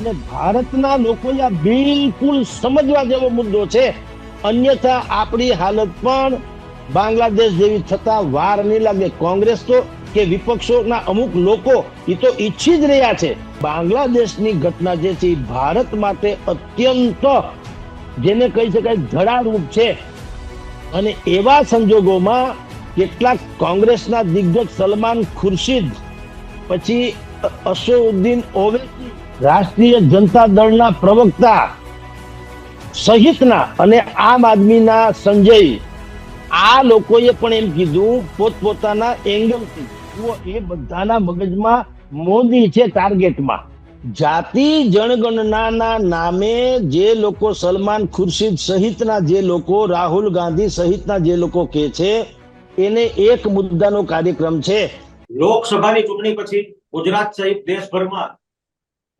અને ભારતના લોકોએ બિલકુલ સમજવા જેવો મુદ્દો છે. અન્યથા આપણી હાલત પણ બાંગ્લાદેશ જેવી થતા વાર નહીં લાગે. કોંગ્રેસ તો કે વિપક્ષોના અમુક લોકો એ તો ઈચ્છી જ રહ્યા છે. બાંગ્લાદેશની ઘટના જે છે ભારત માટે અત્યંત જેને કહી શકાય ધડારૂપ છે. અને એવા સંજોગોમાં કેટલાક કોંગ્રેસના દિગ્ગજ સલમાન ખુરશીદ, પછી અસોઉદ્દીન ઓવૈસી રાષ્ટ્રીય જનતા દળના પ્રવક્તા સહિતના અને આમ આદમીના સંજય, આ લોકોએ પણ એમ કીધું, પોતપોતાના એંગલથી. એ બધાના મગજમાં મોદી છે ટાર્ગેટમાં. જાતિ જનગણનાના નામે જે લોકો સલમાન ખુરશીદ સહિતના જે લોકો, રાહુલ ગાંધી સહિતના જે લોકો કે છે, એને એક મુદ્દાનો કાર્યક્રમ છે. લોકસભાની ચૂંટણી પછી ગુજરાત સહિત દેશભરમાં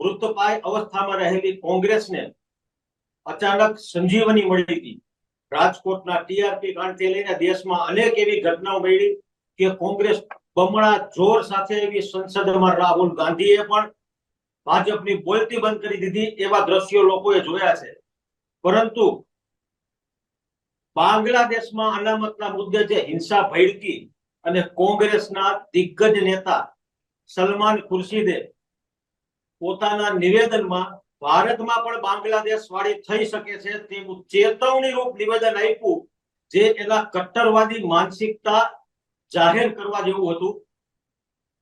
મૃતપાય અવસ્થામાં રહેલી કોંગ્રેસને અચાનક સંજીવની મળી હતી. રાજકોટના ટીઆરપી કાંડથી લઈને દેશમાં અનેક એવી ઘટનાઓ મળી કે કોંગ્રેસ બમણા જોર સાથે એવી સંસદમાં રાહુલ ગાંધીએ પણ ભાજપની બોલતી બંધ કરી દીધી એવા દ્રશ્યો લોકોએ જોયા છે. પરંતુ બાંગ્લાદેશમાં અનામતના મુદ્દે જે હિંસા ભડકી અને કોંગ્રેસના દિગ્ગજ નેતા સલમાન ખુરશીદે પોતાના નિવેદનમાં ભારતમાં પણ બાંગ્લાદેશ વાળી થઈ શકે છે તેવું ચેતવણી રૂપ નિવેદન આપ્યું જે એના કટ્ટરવાદી માનસિકતા જાહેર કરવા જેવું હતું.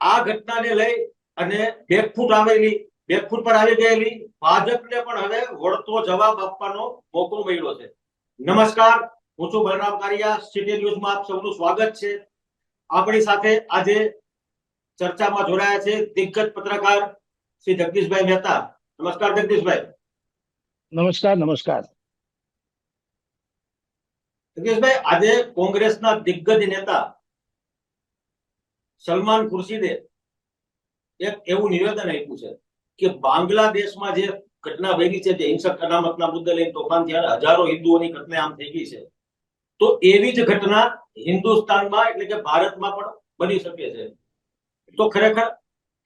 આ ઘટનાને લઈ અને બેકફૂટ આવેલી, બેકફૂટ પર આવી ગયેલી, ભાજપને પણ હવે વળતો જવાબ આપવાનો મોકો મળ્યો છે. નમસ્કાર, હું છું બલરામ કારિયા, સિટી ન્યૂઝમાં આપ સૌનું સ્વાગત છે. આપણી સાથે આજે ચર્ચામાં જોડાયા છે દિગ્ગજ પત્રકાર શ્રી જગદીશભાઈ મહેતા. નમસ્કાર જગદીશભાઈ. નમસ્કાર નમસ્કાર. જગદીશભાઈ આજે કોંગ્રેસના દિગ્ગજ નેતા સલમાન ખુરશીદે એક એવું નિવેદન આપ્યું છે કે બાંગ્લાદેશમાં જે ઘટના બની છે જે હિંસક અનામતના મુદ્દે લઈને તોફાન થયા હજારો હિન્દુઓની ઘટના આમ થઈ ગઈ છે તો એવી જ ઘટના હિન્દુસ્તાનમાં એટલે કે ભારતમાં પણ બની શકે છે. તો ખરેખર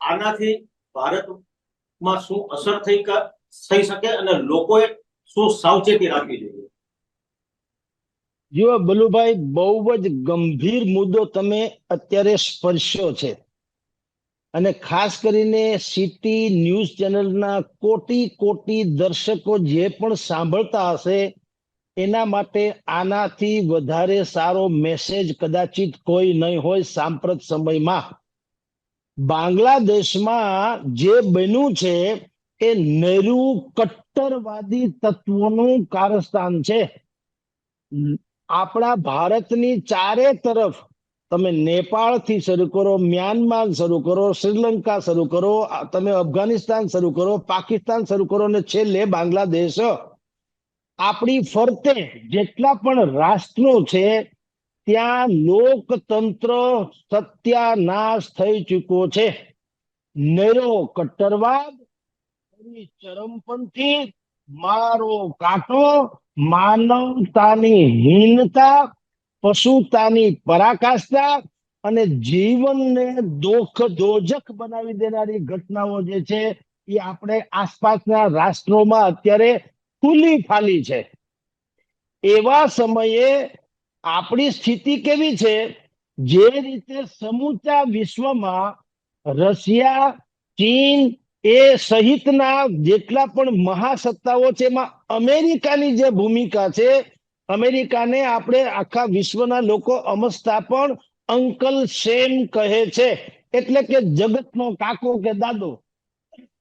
આનાથી ભારતમાં શું અસર થઈ થઈ શકે અને લોકોએ શું સાવચેતી રાખવી જોઈએ? જો બલુભાઈ બહુ જ ગંભીર મુદ્દો તમે અત્યારે સ્પર્શ્યો છે. અને ખાસ કરીને સિટી ન્યૂઝ ચેનલના કોટી કોટી દર્શકો જે પણ સાંભળતા હશે, એના માટે આનાથી વધારે સારો મેસેજ કદાચિત કોઈ નહીં હોય સાંપ્રત સમયમાં. બાંગ્લાદેશમાં જે બન્યું છે, એ નેહરુ કટ્ટરવાદી તત્વોનું કારસ્તાન છે. આપણા ભારતની ચારે તરફ તમે નેપાળથી શરૂ કરો, મ્યાનમાર શરૂ કરો, શ્રીલંકા શરૂ કરો તમે અફઘાનિસ્તાન શરૂ કરો, પાકિસ્તાન શરૂ કરો અને છેલ્લે બાંગ્લાદેશ. આપણી ફરતે જેટલા પણ રાષ્ટ્રો છે ત્યાં લોકતંત્ર સત્યાનાશ થઈ ચૂક્યો છે. નેરો કટ્ટરવાદ ચરમપંથી મારો કાંટો માનવતાની હીનતા, પશુતાની પરાકાષ્ઠા અને જીવનને દોખ દોજક બનાવી દેનારી ઘટનાઓ જે છે એ આપણે આસપાસના રાષ્ટ્રોમાં અત્યારે ફૂલી ફાલી છે. એવા સમયે આપણી સ્થિતિ કેવી છે? જે રીતે સમૂચા વિશ્વમાં રશિયા, ચીન એ સહિતના જેટલા પણ મહાસત્તાઓ છે, એમાં અમેરિકાની જે ભૂમિકા છે, અમેરિકાને આપણે આખા વિશ્વના લોકો અમસ્તા પણ અંકલ સેમ કહે છે. એટલે કે જગતનો કાકો કે દાદો,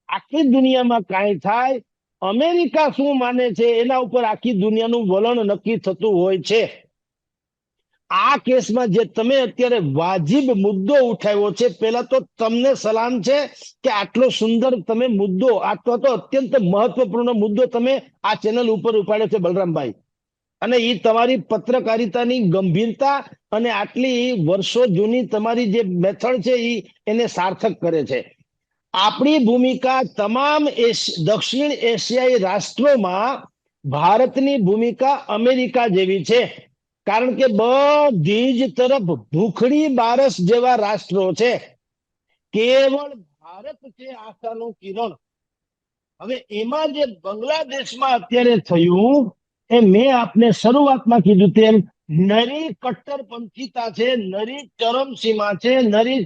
આખી દુનિયામાં કાંઈ થાય, અમેરિકા શું માને છે, એના ઉપર આખી દુનિયાનું વલણ નક્કી થતું હોય છે. આ કેસમાં જે તમે અત્યારે વાજિબ મુદ્દો ઉઠાવ્યો છે પેલા તો તમને સલામ છે કે આટલો સુંદર તમે મુદ્દો અથવા તો અત્યંત મહત્વપૂર્ણ મુદ્દો તમે આ ચેનલ ઉપર ઉપાડ્યો છે બલરામભાઈ. અને એ તમારી પત્રકારિતાની ગંભીરતા અને આટલી વર્ષો જૂની તમારી જે મેથડ છે એ એને સાર્થક કરે છે. આપણી ભૂમિકા તમામ દક્ષિણ એશિયાઈ રાષ્ટ્રોમાં ભારતની ભૂમિકા અમેરિકા જેવી છે. કારણ કે બધી જ તરફ ભૂખડી બારસ જેવા રાષ્ટ્રો છે. કેવળ ભારત છે આશાનું કિરણ. હવે એમાં જે બાંગ્લાદેશમાં અત્યારે થયું, એ મેં આપને શરૂઆતમાં કીધું તેમ, નરી કટ્ટરપંથીતા છે, નરી ચરમસીમા છે, નરી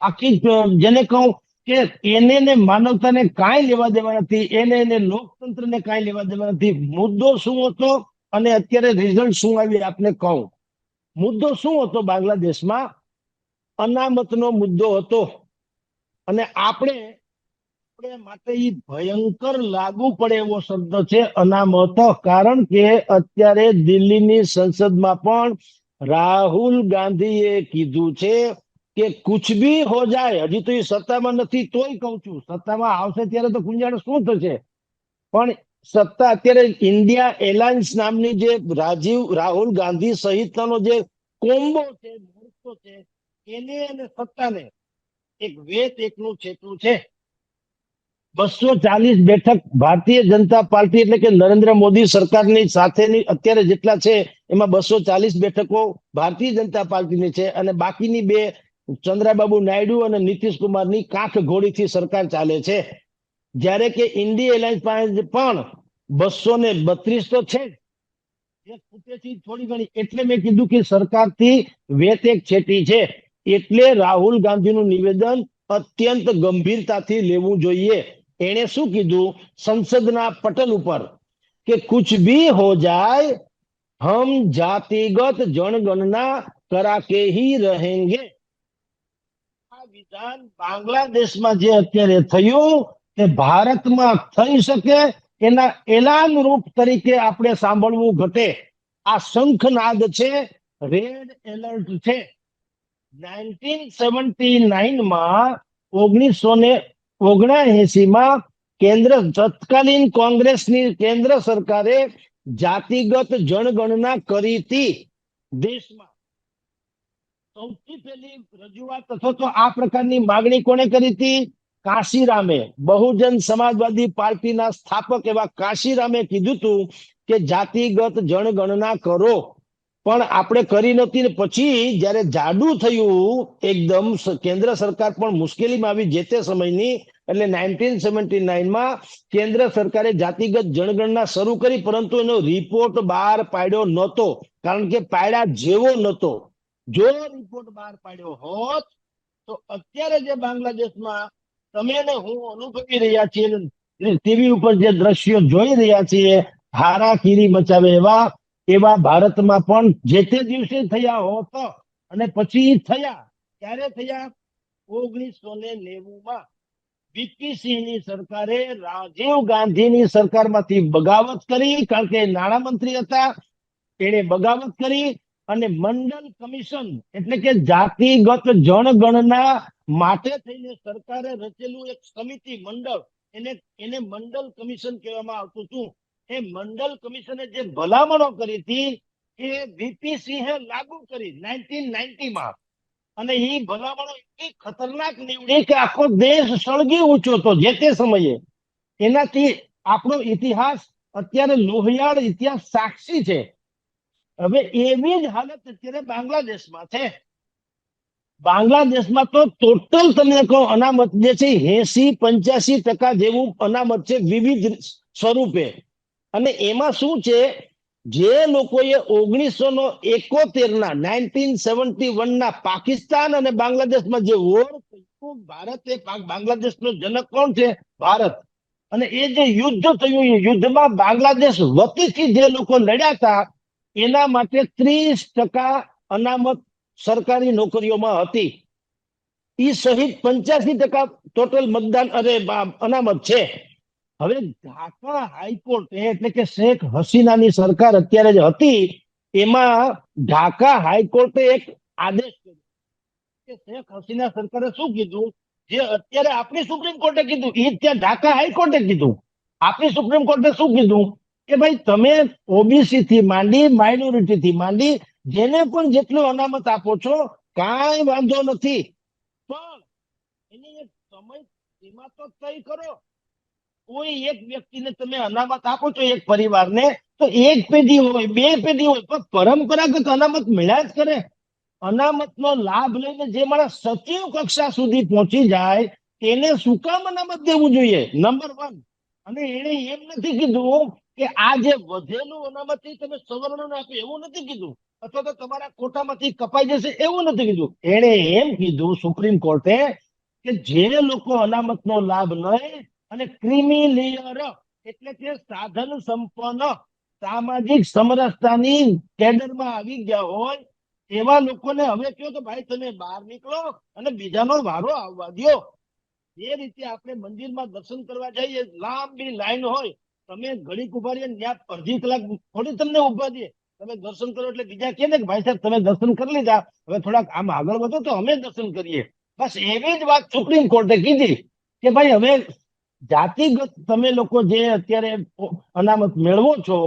આખી જેને કહું કે એને ને માનવતાને કાંઈ લેવા દેવા નથી, એને ને લોકતંત્રને કાંઈ લેવા દેવા નથી. મુદ્દો શું હતો? અને અત્યારે રિઝલ્ટ શું આવ્યું આપને કહું. મુદ્દો શું હતો બાંગ્લાદેશમાં? અનામતનો મુદ્દો હતો. અને આપણે આપણે માટે એ ભયંકર લાગુ પડે એવો શબ્દ છે અનામત. કારણ કે અત્યારે દિલ્હીની સંસદમાં પણ રાહુલ ગાંધીએ કીધું છે કે કુછ ભી હો જાય. હજી તો એ સત્તામાં નથી, તોય કહું છું. સત્તામાં આવશે ત્યારે તો કુંજાણ શું થશે? પણ સત્તા. અત્યારે ઇન્ડિયા એલાયન્સ નામની જે રાજીવ, રાહુલ ગાંધી સહિતનો જે કોમ્બો છે, મોરચો છે, એને અને સત્તાને એક વેત એકનું છેટું છે. બસો ચાલીસ બેઠક ભારતીય જનતા પાર્ટી એટલે કે નરેન્દ્ર મોદી સરકારની સાથેની અત્યારે જેટલા છે, એમાં બસો ચાલીસ બેઠકો ભારતીય જનતા પાર્ટીની છે અને બાકીની બે ચંદ્રાબાબુ નાયડુ અને નીતિશ કુમારની કાંઠ ઘોડીથી સરકાર ચાલે છે. જ્યારે કે ઇન્ડિયા એરલાઇન્સ પાસે પણ બસો ને બત્રીસ તો છે. થોડી ઘણી, એટલે મેં કીધું કે સરકારથી વેત છેટી છે. એટલે રાહુલ ગાંધીનું નિવેદન અત્યંત ગંભીરતાથી લેવું જોઈએ. એણે શું કીધું? સંસદના પટલ ઉપર કે કુછ ભી હો જાય, હમ જાતિગત જનગણના કરા કે હી રહેંગે. આ વિધાન બાંગ્લાદેશમાં જે અત્યારે થયું તે ભારતમાં થઈ શકે એના એલાન રૂપ તરીકે આપણે સાંભળવું ઘટે. આ શંખનાદ છે રેડ એલર્ટ છે. ઓગણીસો કેન્દ્ર તત્કાલીન કોંગ્રેસની કેન્દ્ર સરકારે જાતિગત જનગણના કરી હતી દેશમાં. સૌથી પહેલી રજૂઆત અથવા તો આ પ્રકારની માગણી કોને કરી હતી? કાશીરામે બહુજન સમાજવાદી પાર્ટીના સ્થાપક એવા કાશીરામે કીધું હતું કે જાતિગત જનગણના કરો. પણ આપણે કરી નહોતી ને પછી જ્યારે જાડુ થયું, એકદમ કેન્દ્ર સરકાર પણ મુશ્કેલીમાં આવી જે તે સમયની, એટલે નાઇન્ટીન સેવન્ટી નાઇનમાં કેન્દ્ર સરકારે જાતિગત જનગણના શરૂ કરી, પરંતુ એનો રિપોર્ટ બહાર પાડ્યો નહોતો. કારણ કે પાડ્યા જેવો નહોતો. જો રિપોર્ટ બહાર પાડ્યો હોત, તો અત્યારે જે બાંગ્લાદેશમાં તમે ને હું અનુભવી રહ્યા છીએ ટીવી ઉપર જે દ્રશ્યો જોઈ રહ્યા છીએ હારાકીરી મચાવે એવા એવા ભારતમાં પણ જે તે દિવસે થયા હોત અને પછી થયા, ક્યારે થયા? ઓગણીસો ને નેવું માં બીપીસીની સરકારે રાજીવ ગાંધીની સરકારમાંથી બગાવત કરી, કારણ કે નાણામંત્રી હતા એણે બગાવત કરી અને મંડળ કમિશન એટલે કે જાતિગત જનગણના માટે થઈને સરકારે રચેલું એક સમિતિ મંડળ, એને એને મંડળ કમિશન કહેવામાં આવતું હતું. એ મંડળ કમિશને જે ભલામણો કરી હતી, એ વીપી લાગુ કરી નાઇન્ટીન નાઇન્ટીમાં. અને એ ભલામણો એટલી ખતરનાક નીવડી કે આખો દેશ સળગી ઊંચો હતો જે તે સમયે. એનાથી આપણો ઇતિહાસ અત્યારે લોહિયાળ ઇતિહાસ સાક્ષી છે. હવે એવી જ હાલત અત્યારે બાંગ્લાદેશમાં છે. બાંગ્લાદેશમાં તો ટોટલ તમને કહો, અનામત જે છે એસી પંચ્યાસી ટકા જેવું અનામત છે વિવિધ સ્વરૂપે. અને એમાં શું છે, જે લોકોએ ઓગણીસો નો એકોતેર ના નાઇન્ટીન સેવન્ટી વન ના પાકિસ્તાન અને બાંગ્લાદેશમાં જે વોર થયું ભારતે પા- બાંગ્લાદેશનો જનક કોણ છે? ભારત. અને એ જે યુદ્ધ થયું, એ યુદ્ધમાં બાંગ્લાદેશ વતીથી જે લોકો લડ્યા હતા, એના માટે ત્રીસ ટકા અનામત સરકારી નોકરીઓમાં હતી. એ સહિત પંચ્યાસી ટકા ટોટલ મતદાન અરે અનામત છે. હવે ઢાકા હાઈકોર્ટે એટલે કે શેખ હસીનાની સરકાર અત્યારે જે હતી, એમાં ઢાકા હાઈકોર્ટે એક આદેશ કર્યો. કે શેખ હસીના સરકારે શું કીધું? જે અત્યારે આપણી સુપ્રીમ કોર્ટે કીધું એ ત્યાં ઢાકા હાઈકોર્ટે કીધું. આપણી સુપ્રીમ કોર્ટે શું કીધું? કે ભાઈ તમે ઓબીસી થી માંડી માઇનોરિટી થી માંડી જેને પણ જેટલું અનામત આપો છો, કાંઈ વાંધો નથી. પણ એની એક સમય સીમા તો તય કરો. કોઈ એક વ્યક્તિને તમે અનામત આપો છો એક પરિવારને, તો એક પેઢી હોય, બે પેઢી હોય, પણ પરંપરાગત અનામત મળ્યા જ કરે. અનામતનો લાભ લઈને જે માણસ સચિવ કક્ષા સુધી પહોંચી જાય, તેને શું કામ અનામત દેવું જોઈએ? નંબર વન અને એને એમ નથી કીધું કે આ જે વધેલું અનામતથી તમે સવર્ણોને આપ્યું એવું નથી કીધું. અથવા તો તમારા કોટામાંથી કપાઈ જશે એવું નથી કીધું. એણે એમ કીધું સુપ્રીમ કોર્ટે કે જે લોકો અનામતનો લાભ લઈ અને ક્રિમિલિયર, એટલે કે સાધન સંપન્ન, સામાજિક સમરસતાની કેડરમાં આવી ગયા હોય, એવા લોકોને હવે કહો તો ભાઈ તમે બહાર નીકળો અને બીજાનો વારો આવવા દ્યો. જે રીતે આપણે મંદિરમાં દર્શન કરવા જઈએ, લાંબી લાઈન હોય તમે ઘડીક ઊભા રહીએ ત્યાં અડધી કલાક થોડી તમને ઊભા દે તમે દર્શન કરો એટલે બીજા કે ભાઈ સાહેબ, તમે દર્શન કરી લીધા. હવે થોડાક આમ આગળ વધો તો અમે દર્શન કરીએ. બસ એવી જ વાત સુપ્રીમ કોર્ટે કીધી કે ભાઈ હવે જાતિગત તમે લોકો જે અત્યારે અનામત મેળવો છો,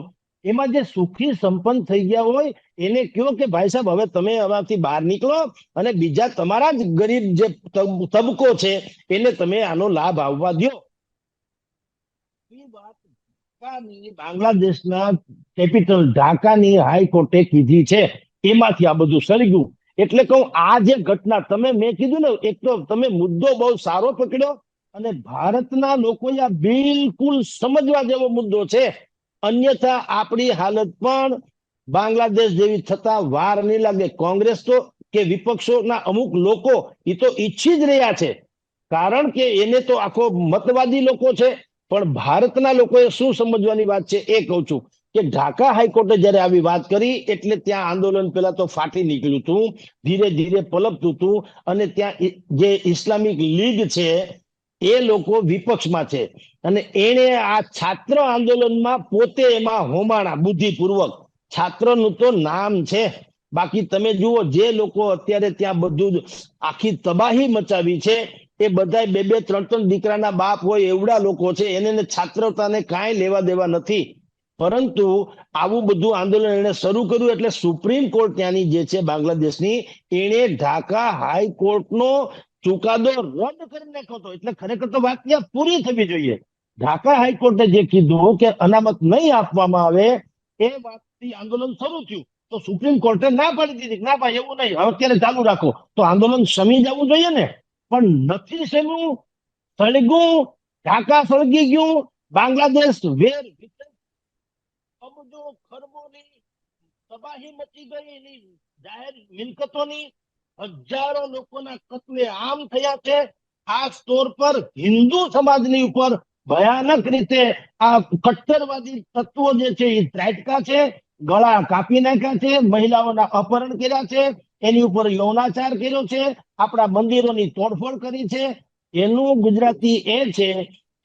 એમાં જે સુખી સંપન્ન થઈ ગયા હોય, એને કયો કે ભાઈ સાહેબ, હવે તમે આમાંથી બહાર નીકળો અને બીજા તમારા જ ગરીબ જે તબકો છે, એને તમે આનો લાભ આવવા વાત ઢાકાની, બાંગ્લાદેશના કેપિટલ ઢાકાની હાઈકોર્ટે કીધી છે. એમાંથી આ બધું સળગ્યું એટલે કહું, આ જે ઘટના તમે મેં કીધું ને, એક તો તમે મુદ્દો બહુ સારો પકડ્યો અને ભારતના લોકોએ આ બિલકુલ સમજવા જેવો મુદ્દો છે. અન્યથા આપણી હાલત પણ બાંગ્લાદેશ જેવી થતા વાર નહીં લાગે. કોંગ્રેસ તો કે વિપક્ષોના અમુક લોકો એ તો ઈચ્છી જ રહ્યા છે. કારણ કે એને તો આખો મતવાદી લોકો છે. પણ ભારતના લોકોએ શું સમજવાની વાત છે એ કહું છું કે ઢાકા હાઈકોર્ટે જ્યારે આવી વાત કરી, એટલે ત્યાં આંદોલન પેલા તો ફાટી નીકળ્યું હતું, ધીરે ધીરે પલપતું હતું, અને ત્યાં જે ઇસ્લામિક લીગ છે, એ લોકો વિપક્ષમાં છે. અને એણે આ છાત્ર આંદોલનમાં પોતે એમાં હોમાણા, બુદ્ધિપૂર્વક. છાત્રનું તો નામ છે. બાકી તમે જુઓ, જે લોકો અત્યારે ત્યાં બધું જ આખી તબાહી મચાવી છે એ બધા બે બે ત્રણ ત્રણ દીકરાના બાપ હોય એવડા લોકો છે, એને છાત્રતાને કાંઈ લેવા દેવા નથી. પરંતુ આવું બધું આંદોલન એને શરૂ કર્યું એટલે સુપ્રીમ કોર્ટ ત્યાંની જે છે બાંગ્લાદેશની, એણે ઢાકા હાઈકોર્ટનો ચુકાદો રદ કરી નાખ્યો હતો. એટલે ખરેખર તો વાત ત્યાં પૂરી થવી જોઈએ. ઢાકા હાઈકોર્ટે જે કીધું કે અનામત નહીં આપવામાં આવે એ વાતથી આંદોલન શરૂ થયું. તો સુપ્રીમ કોર્ટે ના પાડી દીધી ના ભાઈ, એવું નહીં. અત્યારે ચાલુ રાખો. તો આંદોલન શમી જવું જોઈએ ને? પણ નથી શેનું? સળગ્યું ઢાકા સળગી ગયું? બાંગ્લાદેશ વેર અબજો ખરબોની તબાહી મચી ગઈ એની જાહેર મિલકતોની હજારો લોકોના કત્લે આમ થયા છે. ખાસ તોર પર હિન્દુ સમાજની ઉપર ભયાનક રીતે આ કટ્ટરવાદી તત્વો જે છે એ ત્રાટકા છે, ગળા કાપી નાખ્યા છે, મહિલાઓના અપહરણ કર્યા છે એની ઉપર યૌનાચાર કર્યો છે, આપણા મંદિરોની તોડફોડ કરી છે. એનું ગુજરાતી એ છે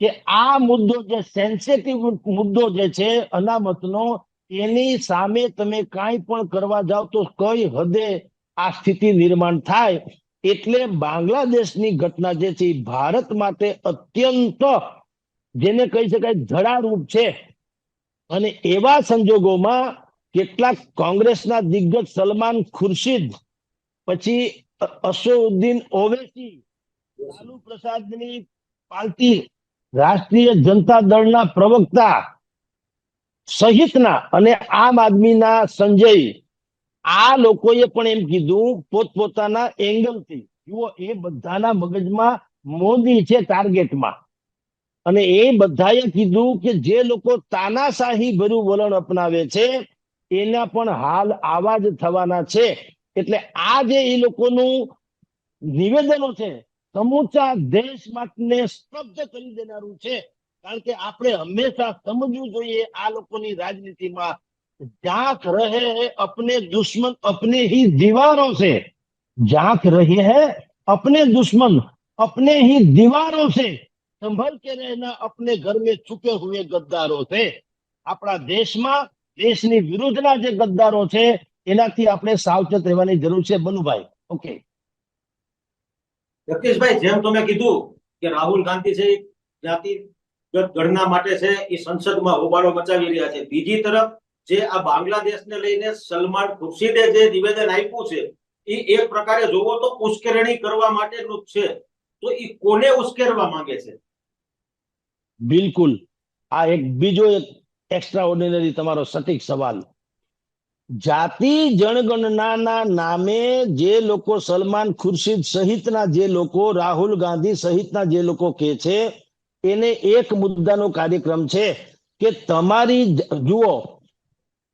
કે આ મુદ્દો જે સેન્સિટિવ મુદ્દો જે છે, અનામતનો, એની સામે તમે કાંઈ પણ કરવા જાવ તો કઈ હદે આ સ્થિતિ નિર્માણ થાય એટલે બાંગ્લાદેશની ઘટના જે છે ભારત માટે અત્યંત જેને કહી શકાય ધડારૂપ છે. અને એવા સંજોગોમાં કેટલાક કોંગ્રેસના દિગ્ગજ સલમાન ખુરશીદ પછી અસોઉદ્દીન ઓવેસી લાલુ પ્રસાદની પાર્ટી રાષ્ટ્રીય જનતા દળના પ્રવક્તા સહિતના અને આમ આદમીના સંજય, આ લોકોએ પણ એમ કીધું, પોતપોતાના એંગલથી. જુઓ, એ બધાના મગજમાં મોદી છે ટાર્ગેટમાં. અને એ બધાએ કીધું કે જે લોકો તાનાશાહી ભર્યું વલણ અપનાવે છે, એના પણ હાલ આવા જ થવાના છે. એટલે આ જે એ લોકોનું નિવેદનો છે સમૂચા દેશ માટે સ્તબ્ધ કરી દેનારું છે કારણ કે આપણે હંમેશા સમજવું જોઈએ આ લોકોની રાજનીતિમાં जांक रहे हैं अपने दुश्मन अपने ही दीवारों से जांक रहे हैं अपने दुश्मन अपने ही दीवारों से संभल के रहना अपने घर में छुपे हुए गद्दारों से આપણા દેશમાં દેશની વિરુદ્ધના જે ગદ્દારો છે એનાથી આપણે સાવચેત રહેવાની જરૂર છે બનુભાઈ. ઓકે જગદીશભાઈ જેમ તમે કીધું કે રાહુલ ગાંધી છે જાતિ ગણના માટે છે એ સંસદમાં હોબાળો મચાવી રહ્યા છે. બીજી તરફ જે આ બાંગ્લાદેશને લઈને સલમાન ખુરશીદે જે નિવેદન આપ્યું છે એ એક પ્રકારે જોવો તો ઉશ્કેરણી કરવા માટેનું છે. તો એ કોને ઉશ્કેરવા માંગે છે? બિલકુલ. આ એક બીજો એક એક્સ્ટ્રા ઓર્ડિનરી તમારો સટીક સવાલ. જાતિ જનગણનાના નામે જે લોકો સલમાન ખુરશીદ સહિતના જે લોકો, રાહુલ ગાંધી સહિતના જે લોકો કે છે, એને એક મુદ્દાનો કાર્યક્રમ છે કે તમારી જુઓ,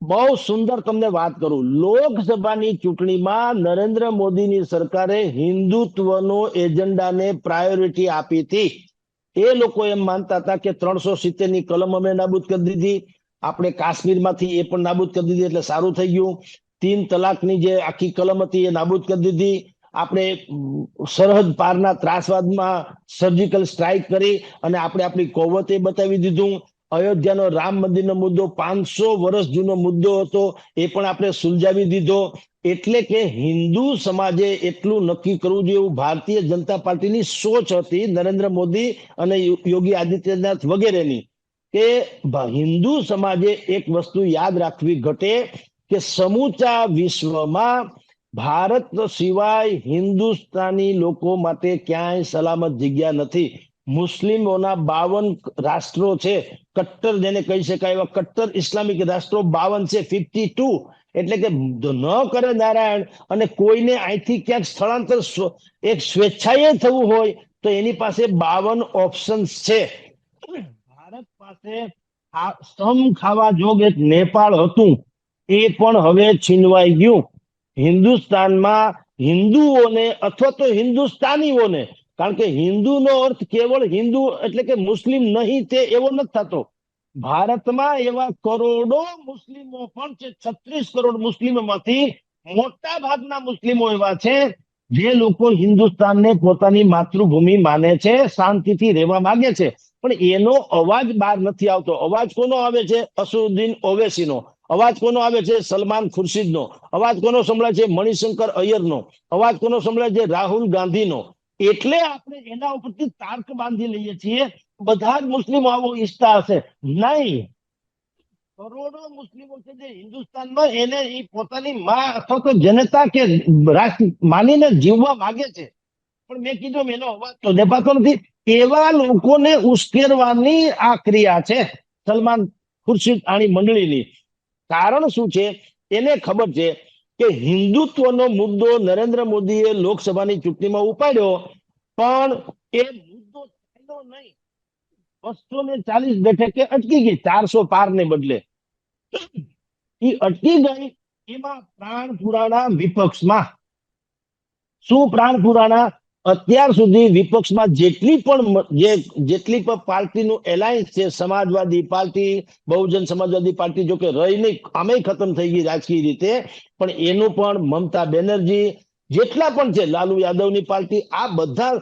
બહુ સુંદર તમને વાત કરું, લોકસભાની ચૂંટણીમાં નરેન્દ્ર મોદીની સરકારે હિન્દુત્વનો એજન્ડાને પ્રાયોરિટી આપી હતી. એ લોકો એમ માનતા હતા કે ત્રણસો સિત્તેરની કલમ અમે નાબૂદ કરી દીધી. આપણે કાશ્મીરમાંથી એ પણ નાબૂદ કરી દીધી એટલે સારું થઈ ગયું. તીન તલાકની જે આખી કલમ હતી એ નાબૂદ કરી દીધી. આપણે સરહદ પારના ત્રાસવાદમાં સર્જિકલ સ્ટ્રાઇક કરી અને આપણે આપણી કોવતે બતાવી દીધું. અયોધ્યાનો રામ મંદિરનો મુદ્દો પાંચસો વર્ષ જૂનો મુદ્દો હતો, એ પણ આપણે સુલઝાવી દીધો. એટલે કે હિન્દુ સમાજે એટલું નક્કી કરવું જોઈએ એવું ભારતીય જનતા પાર્ટીની સોચ હતી નરેન્દ્ર મોદી અને યોગી આદિત્યનાથ વગેરેની. કે હિન્દુ સમાજે એક વસ્તુ યાદ રાખવી ઘટે કે સમૂચા વિશ્વમાં ભારત સિવાય હિન્દુસ્તાની લોકો માટે ક્યાંય સલામત જગ્યા નથી. મુસ્લિમોના બાવન રાષ્ટ્રો છે. કટ્ટર જેને કહી શકાય એવા કટ્ટર ઇસ્લામિક રાષ્ટ્રો બાવન છે, ફિફ્ટી ટુ. એટલે કે ન કરે નારાયણ અને કોઈને અહીંથી ક્યાંક સ્થળાંતર એક સ્વેચ્છાએ થવું હોય તો એની પાસે બાવન ઓપ્શન્સ છે. પાસે સમ ખાવા જોગ એક નેપાળ હતું. એ પણ હવે છીનવાઈ ગયું. હિન્દુસ્તાનમાં હિન્દુઓને અથવા તો હિન્દુસ્તાનીઓને, કારણ કે હિન્દુનો અર્થ કેવળ હિન્દુ એટલે કે મુસ્લિમ નહીં તે એવો નથી થતો. ભારતમાં એવા કરોડો મુસ્લિમો પણ છે, છત્રીસ કરોડ મુસ્લિમોમાંથી મોટા ભાગના મુસ્લિમો એવા છે, જે લોકો હિન્દુસ્તાનને પોતાની માતૃભૂમિ માને છે, શાંતિથી રહેવા માંગે છે. પણ એનો અવાજ બહાર નથી આવતો. અવાજ કોનો આવે છે? અસુદ્દીન ઓવેસીનો. અવાજ કોનો આવે છે? સલમાન ખુરશીદનો. અવાજ કોનો સંભળાય છે? મણિશંકર અય્યરનો. અવાજ કોનો સંભળાય છે? રાહુલ ગાંધીનો. એટલે આપણે એના ઉપરથી તાર્ક બાંધી લઈએ છીએ. બધા જ મુસ્લિમો આવો ઈચ્છતા હશે. નહીં. કરોડો મુસ્લિમો છે જે હિન્દુસ્તાનમાં એને એ પોતાની માં અથવા તો જનતા કે રાષ્ટ્ર માનીને જીવવા માંગે છે. પણ મેં કીધું એનો અવાજ તો દેખાતો નથી. એવા લોકોને ઉશ્કેરવાની આ ક્રિયા છે. સલમાન ખુરશીદ આની મંડળીની. કારણ શું છે? એને ખબર છે કે હિન્દુત્વનો મુદ્દો નરેન્દ્ર મોદીએ લોકસભાની ચૂંટણીમાં ઉપાડ્યો, પણ એ મુદ્દો ચાલ્યો નહીં. બસો ને ચાલીસ બેઠકે અટકી ગઈ, ચારસો પાર ને બદલે. એ અટકી ગઈ એમાં પ્રાણ પુરાણા વિપક્ષમાં. શું પ્રાણ પુરાણા? અત્યાર સુધી વિપક્ષમાં જેટલી પણ જે, જેટલી પણ પાર્ટીનું એલાયન્સ છે, સમાજવાદી પાર્ટી, બહુજન સમાજવાદી પાર્ટી, જો કે રહી ખતમ થઈ ગઈ રાજકીય રીતે, પણ એનું પણ મમતા બેનર્જી જેટલા પણ છે, લાલુ યાદવની પાર્ટી, આ બધા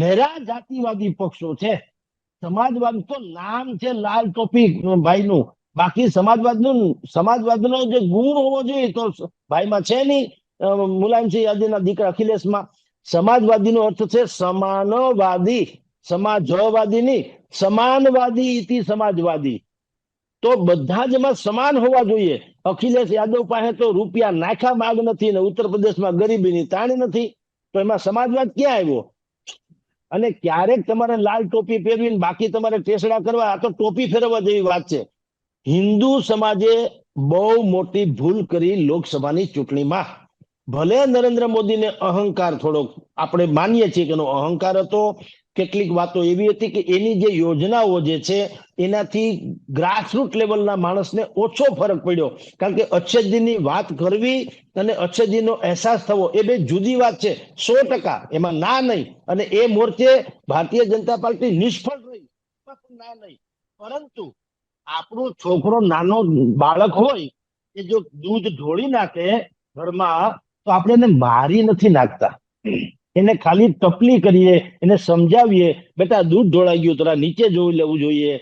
નરા જાતિવાદી પક્ષો છે. સમાજવાદ તો નામ છે લાલ ટોપી ભાઈનું. બાકી સમાજવાદનું, સમાજવાદનો જે ગુણ હોવો જોઈએ તો ભાઈમાં છે નહીં. મુલાયમસિંહ યાદવના દીકરા અખિલેશમાં. સમાજવાદીનો અર્થ છે સમાનવાદી. સમાજવાદી નહીં સમાનવાદી ઇતિ સમાજવાદી. તો બધા જ એમાં સમાન હોવા જોઈએ. અખિલેશ યાદવ પાસે તો રૂપિયા નાખા માગ નથી ને ઉત્તર પ્રદેશમાં ગરીબીની તાણ નથી. તો એમાં સમાજવાદ ક્યાં આવ્યો? અને ક્યારેક તમારે લાલ ટોપી પહેરવી બાકી તમારે ટેસડા કરવા, આ તો ટોપી ફેરવવા જેવી વાત છે. હિન્દુ સમાજે બહુ મોટી ભૂલ કરી લોકસભાની ચૂંટણીમાં. ભલે નરેન્દ્ર મોદીને અહંકાર થોડોક આપણે માનીએ છીએ કે એનો અહંકાર હતો, કેટલીક વાતો એવી હતી કે એની જે યોજનાઓ જે છે, એનાથી ગ્રાસરૂટ લેવલના માણસને ઓછો ફરક પડ્યો. કારણ કે અક્ષયજીની વાત કરવી અને અક્ષયજીનો અહેસાસ થવો એ બે જુદી વાત છે. સો ટકા. એમાં ના નહીં. અને એ મોરચે ભારતીય જનતા પાર્ટી નિષ્ફળ રહી. ના નહીં. પરંતુ આપણો છોકરો નાનો બાળક હોય, એ જો દૂધ ઢોળી નાખે ઘરમાં તો આપણે એને મારી નથી નાખતા. એને ખાલી ટપલી કરીએ, એને સમજાવીએ, બેટા દૂધ ઢોળાઈ ગયું તારા નીચે જોઈ લેવું જોઈએ.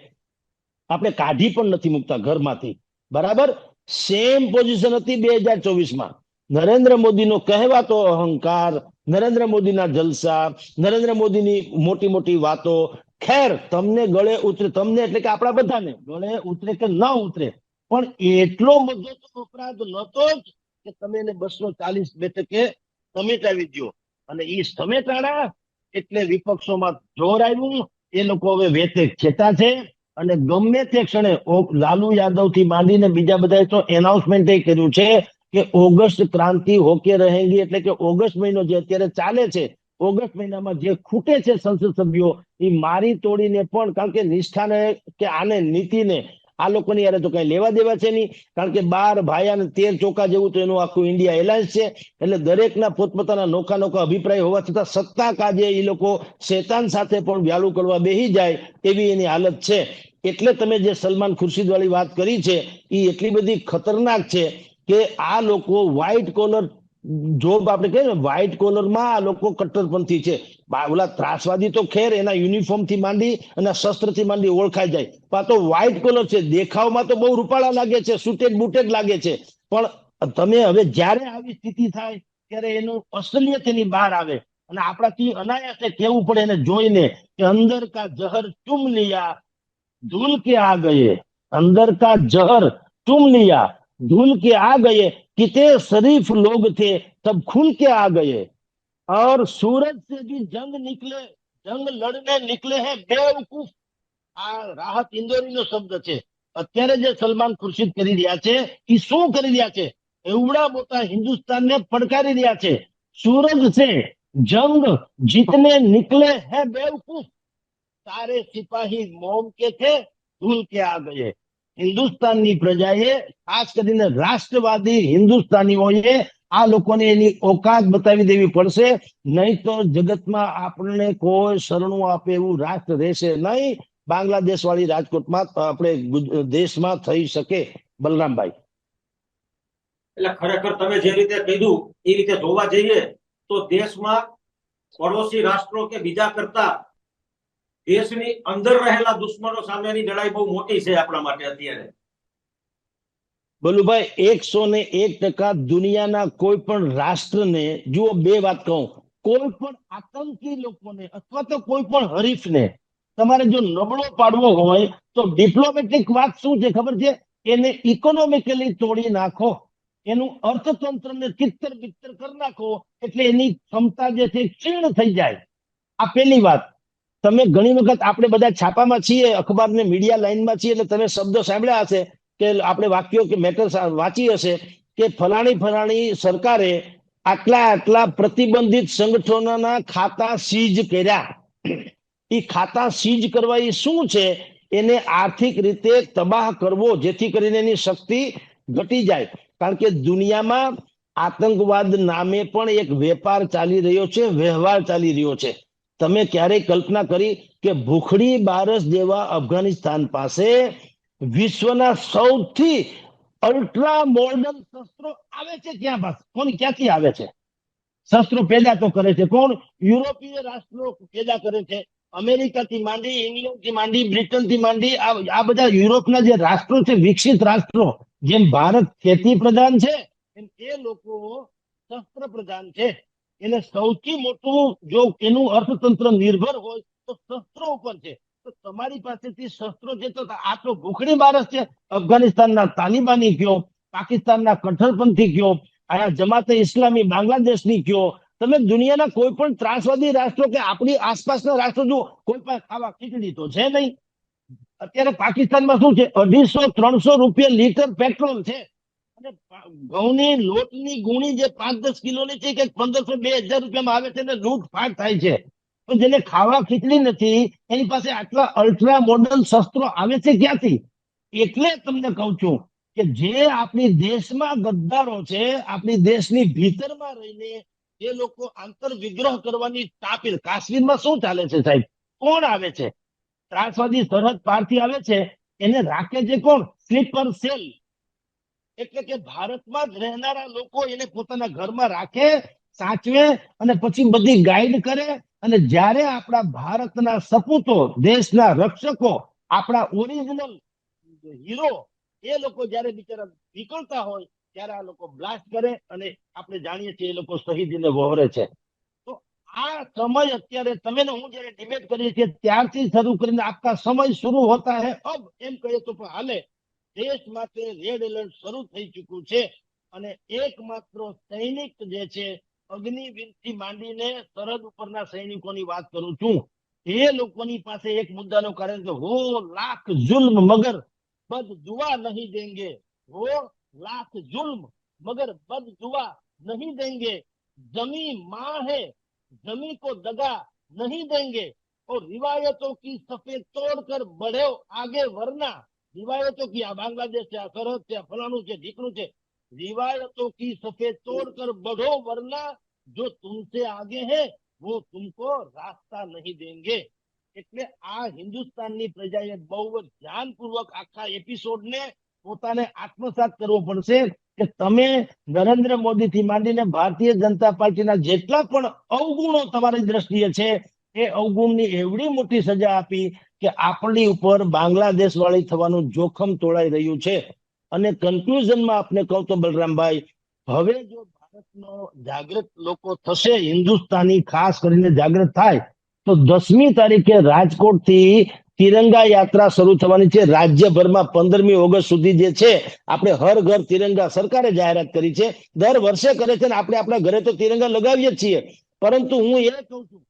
આપણે કાઢી પણ નથી મૂકતા ઘરમાંથી. બરાબર? સેમ પોઝિશન હતી બે હજાર ચોવીસમાં. નરેન્દ્ર મોદીનો કહેવાતો અહંકાર, નરેન્દ્ર મોદીના જલસા, નરેન્દ્ર મોદીની મોટી મોટી વાતો. ખેર, તમને ગળે ઉતરે, તમને એટલે કે આપણા બધાને. ગળે ઉતરે કે ન ઉતરે. પણ એટલો બધો અપરાધ નતો જ. કે તમે એને બસો ચાલીસ બેઠકે સમેટાવી દો અને એ સમેટાણા એટલે વિપક્ષોમાં જોર આવ્યું, એ લોકો હવે વેતે ખેતા છે. અને ગમે તે ક્ષણે લાલુ યાદવથી માંડીને બીજા બધાએ તો એનાઉન્સમેન્ટ કર્યું છે કે ઓગસ્ટ ક્રાંતિ હોકે રહેંગી એટલે કે ઓગસ્ટ મહિનો જે અત્યારે ચાલે છે, ઓગસ્ટ મહિનામાં જે ખૂટે છે સંસદ સભ્યો એ મારી તોડીને પણ કારણ કે નિષ્ઠાને કે આને નીતિને આ લોકોની યારે તો કઈ લેવા દેવા છે નહીં. કારણ કે બાર ભાયા અને તેર ચોકા જેવું તો એનું આખું ઇન્ડિયા એલાયન્સ છે. એટલે દરેકના પોતપોતાના નોખા નોખા અભિપ્રાય હોવા છતાં સત્તા કાજે એ લોકો શેતાન સાથે પણ વ્યાલું કરવા બેહી જાય એવી એની હાલત છે. એટલે તમે જે સલમાન ખુરશીદ વાળી વાત કરી છે એ એટલી બધી ખતરનાક છે કે આ લોકો વ્હાઇટ કોલર જોબ આપણે કહીએ ને વ્હાઇટ કોલરમાં આ લોકો કટ્ટરપંથી છે. ઓલા ત્રાસવાદી તો ખેર, એના યુનિફોર્મથી માંડી અને શસ્ત્રથી માંડી ઓળખાઈ જાય. પણ તો વ્હાઇટ કોલર છે. દેખાવમાં તો બહુ રૂપાળા લાગે છે, સુટેડ બુટેડ લાગે છે. પણ તમે હવે જ્યારે આવી સ્થિતિ થાય, ત્યારે એનું અસલિયત તેની બહાર આવે. અને આપણાથી અનાયાસે કેવું પડે એને જોઈને કે અંદર કા જહર ચૂમ લિયા, ધૂલ કે આ ગયે. અંદર કા જહર ચૂમ લિયા, ધૂલ કે આ ગયે. कितने शरीफ लोग थे सब खुल के आ गए और सूरज से भी जंग निकले जंग लड़ने निकले हैं बेवकूफ આ રાહત ઇન્દોરીનો શબ્દ છે અત્યારે જે સલમાન ખુરશીદ કરી રહ્યા છે એ શું કરી રહ્યા છે એવડા મોટા હિન્દુસ્તાનને પડકારી રહ્યા છે सूरज से जंग जीतने निकले हैं बेवकूफ सारे सिपाही मोम के थे धूल के आ गए હિન્દુસ્તાનની પ્રજાએ, ખાસ કરીને રાષ્ટ્રવાદી હિન્દુસ્તાનીઓએ આ લોકોને એની ઓકાત બતાવી દેવી પડશે. નહીં તો જગતમાં આપણને કોઈ શરણું આપે એવું રાષ્ટ્ર રહેશે નહીં. બાંગ્લાદેશ વાળી રાજકોટમાં આપણે દેશમાં થઈ શકે. બલરામભાઈ. એટલે ખરેખર તમે જે રીતે કીધું, એ રીતે જોવા જઈએ તો દેશમાં પડોશી રાષ્ટ્રો કે બીજા કરતા દેશની અંદર રહેલા દુશ્મનો સામેની લડાઈ બહુ મોટી છે આપણા માટે અત્યારે. બલુભાઈ, એકસો ને એક ટકા દુનિયાના કોઈ પણ રાષ્ટ્રને, જુઓ બે વાત કહું, કોઈ પણ આતંકી લોકોને અથવા તો કોઈ પણ હરીફને તમારે જો નબળો પાડવો હોય તો ડિપ્લોમેટિક વાત શું છે? ખબર છે? એને ઇકોનોમિકલી તોડી નાખો. એનું અર્થતંત્રને કિત્તર બિત્તર કરી નાખો. એટલે એની ક્ષમતા જે છે ક્ષીણ થઈ જાય. આ પેલી વાત. તમે ઘણી વખત આપણે બધા છાપામાં છીએ અખબાર ને મીડિયા લાઈનમાં છીએ, એટલે તમે શબ્દો સાંભળ્યા હશે કે આપણે વાક્યો કે મેટર વાંચી હશે કે ફલાણી ફલાણી સરકારે આટલા આટલા પ્રતિબંધિત સંગઠનોના ખાતા સીઝ કર્યા. એ ખાતા સીઝ કરવા એ શું છે? એને આર્થિક રીતે તબાહ કરવો, જેથી કરીને એની શક્તિ ઘટી જાય. કારણ કે દુનિયામાં આતંકવાદ નામે પણ એક વેપાર ચાલી રહ્યો છે, વ્યવહાર ચાલી રહ્યો છે. તમે ક્યારેય કલ્પના કરી કે ભૂખડી બારસ જેવા અફઘાનિસ્તાન પાસે વિશ્વના સૌથી અલ્ટ્રા મોર્ડન શસ્ત્રો આવે છે ક્યાં પાસે? કોણ ક્યાંથી આવે છે? શસ્ત્રો પેદા તો કરે છે. કોણ? યુરોપીય રાષ્ટ્રો પેદા કરે છે. અમેરિકાથી માંડી, ઇંગ્લેન્ડથી માંડી, બ્રિટનથી માંડી આ બધા યુરોપના જે રાષ્ટ્રો છે, વિકસિત રાષ્ટ્રો, જેમ ભારત ખેતી પ્રધાન છે, એમ એ લોકો શસ્ત્ર પ્રધાન છે. એને સૌથી મોટું જો એનું અર્થતંત્ર નિર્ભર હોય તો શસ્ત્રો ઉપર છે. તો તમારી પાસેથી શસ્ત્રો છે તો આ તો ભૂખડી માણસ છે, અફઘાનિસ્તાનના તાલિબાની ગયો, પાકિસ્તાનના કઠરપંથી ગયો આ જમાતે ઇસ્લામી બાંગ્લાદેશની ગયો. તમે દુનિયાના કોઈ પણ ત્રાસવાદી રાષ્ટ્રો કે આપણી આસપાસના રાષ્ટ્રો જુઓ, કોઈ પણ ખાવા ખીચડી તો છે નહીં. અત્યારે પાકિસ્તાનમાં શું છે? અઢીસો, ત્રણસો રૂપિયા લીટર પેટ્રોલ છે. ઘઉંની લોટની ગુણી જે પાંચ દસ કિલોની છે કે પંદરસો બે હજાર રૂપિયામાં આવે છે ને લૂંટફાટ થાય છે. પણ જેને ખાવા ખીચડી નથી, એની પાસે આટલા અલ્ટ્રા મોડર્ન શસ્ત્રો આવે છે ક્યાંથી? એટલે તમને કહું છું કે જે આપણી દેશમાં ગદ્દારો છે, આપણી દેશની ભીતરમાં રહીને એ લોકો આંતર વિગ્રહ કરવાની તાપીલ કાશ્મીરમાં શું ચાલે છે સાહેબ? કોણ આવે છે? ત્રાસવાદી સરહદ પારથી આવે છે. એને રાખે છે કોણ? સ્લીપર સેલ એટલે કે ભારતમાં રહેનારા લોકો એને પોતાના ઘરમાં રાખે, સાચવે અને પછી બધી ગાઈડ કરે અને જ્યારે આપણા ભારતના સપૂતો, દેશના રક્ષકો, આપણા ઓરિજિનલ હીરો એ લોકો જ્યારે બિચારા નીકળતા હોય ત્યારે આ લોકો બ્લાસ્ટ કરે અને આપણે જાણીએ છીએ એ લોકો શહીદીને વહોરે છે. તો આ સમય અત્યારે તમે ને હું જયારે ડિબેટ કરીએ છીએ ત્યારથી શરૂ કરીને આપકા સમય શરૂ હોતા હે, અબ એમ કહીએ તો પણ હાલે. દેશ માટે રેડ એલર્ટ શરૂ થઈ ચૂક્યું છે અને એકમાત્ર સૈનિક જે છે અગ્નિવીરથી માંડીને સરહદ ઉપરના સૈનિકોની વાત કરું છું એ લોકોની પાસે એક મુદ્દાનું કારણ કે હો લાખ જુલ્મ મગર બદ દુઆ નહીં દેંગે वो लाख जुल्म मगर बद दुआ नहीं देंगे जमी माँ है जमी को दगा नहीं देंगे और रिवायतों की सफेद तोड़ कर बढ़े आगे वरना रिवायतों की આ બાંગ્લાદેશ છે આ સરહદ છે આ ફલાણું છે ઢીકણું છે रिवायतों की सफेद तोड़ कर बढ़ो वरना जो तुमसे आगे है वो तुमको रास्ता नहीं देंगे એટલે આ હિન્દુસ્તાનની પ્રજાએ બહુ જ ધ્યાનપૂર્વક આખા એપિસોડને પોતાને આત્મસાત કરવો પડશે કે તમે નરેન્દ્ર મોદી થી માંડીને ભારતીય જનતા પાર્ટીના જેટલા પણ અવગુણો તમારી દ્રષ્ટિએ છે એ અવગુણની એવડી મોટી સજા આપી કે આપણી ઉપર બાંગ્લાદેશ વાળી થવાનું જોખમ તોળાઈ રહ્યું છે. અને કન્ક્લુઝનમાં આપને કહું તો બલરામભાઈ, હવે જો ભારતનો જાગૃત લોકો થશે, હિન્દુસ્તાની ખાસ કરીને જાગૃત થાય, તો દસમી તારીખે રાજકોટથી તિરંગા યાત્રા શરૂ થવાની છે. રાજ્યભરમાં પંદરમી ઓગસ્ટ સુધી જે છે, આપણે હર ઘર તિરંગા સરકારે જાહેરાત કરી છે. દર વર્ષે કરે છે ને આપણે આપણા ઘરે તો તિરંગા લગાવીએ છીએ. પરંતુ હું એ કહું છું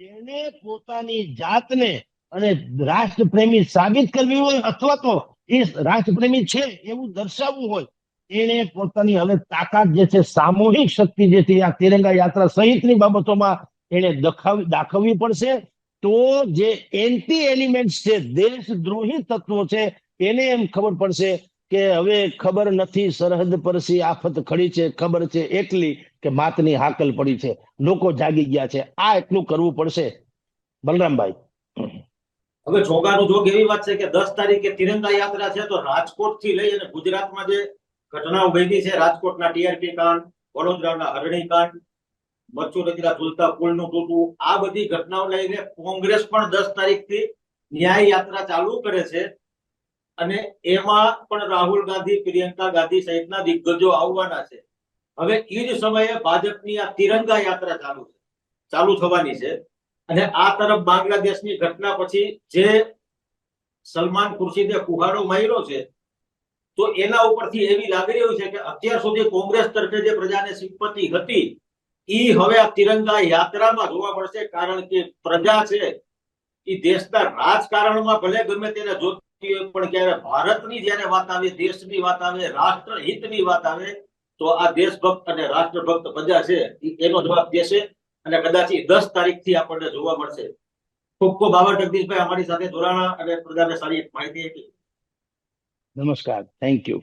જેને પોતાની જાતને અને રાષ્ટ્રપ્રેમી સાબિત કરવી હોય અથવા તો એ રાષ્ટ્રપ્રેમી છે એવું દર્શાવવું હોય એને પોતાની હવે તાકાત જે છે, સામૂહિક શક્તિ જે છે, આ તિરંગા યાત્રા સહિતની બાબતોમાં એને દખાવી, દાખવવી પડશે. તો જે એન્ટી એલિમેન્ટ છે, દેશદ્રોહી તત્વો છે, એને એમ ખબર પડશે કે હવે ખબર નથી, સરહદ પરથી આફત ખડી છે, ખબર છે એટલી કે માતની હાકલ પડી છે. લોકો જાગી ગયા છે. આ એટલું કરવું પડશે. બલરામભાઈ. હવે ચોગાનું જોગ એવી વાત છે કે દસ તારીખે તિરંગા યાત્રા છે તો રાજકોટથી લઈ અને ગુજરાતમાં જે ઘટનાઓ બની છે, રાજકોટના ટીઆરપી કાંડ, વડોદરાના અરણી કાંડ મચ્છુ નદીના ઝૂલતા પુલનું તૂટવું, આ બધી ઘટનાઓ લઈને કોંગ્રેસ પણ દસ તારીખથી ન્યાય યાત્રા ચાલુ કરે છે. અને એમાં પણ રાહુલ ગાંધી, પ્રિયંકા ગાંધી સહિતના દિગ્ગજો આવવાના છે. હવે એ જ સમયે ભાજપની આ તિરંગા યાત્રા ચાલુ છે, ચાલુ થવાની છે. અને આ તરફ બાંગ્લાદેશની ઘટના પછી જે સલમાન ખુરશીદે કુહાડો માર્યો છે, તો એના ઉપરથી એવી લાગી રહ્યું છે કે અત્યાર સુધી કોંગ્રેસ તરફે જે પ્રજાને સિમ્પતિ હતી, ઈ હવે આ તિરંગા યાત્રામાં જોવા મળશે, કારણ કે પ્રજા છે એ દેશના રાજકારણમાં ભલે ગમે તેને જોતી હોય, પણ ક્યારે ભારતની જ્યારે વાત આવે, દેશની વાત આવે, રાષ્ટ્રહિતની વાત આવે, તો આ દેશભક્ત અને રાષ્ટ્રભક્ત પ્રજા છે એનો જવાબ દેશે. અને કદાચ એ દસ તારીખથી આપણને જોવા મળશે. ખૂબ ખૂબ આભાર જગદીશભાઈ અમારી સાથે જોડાણા અને પ્રજાને સારી માહિતી આપી. નમસ્કાર. Thank you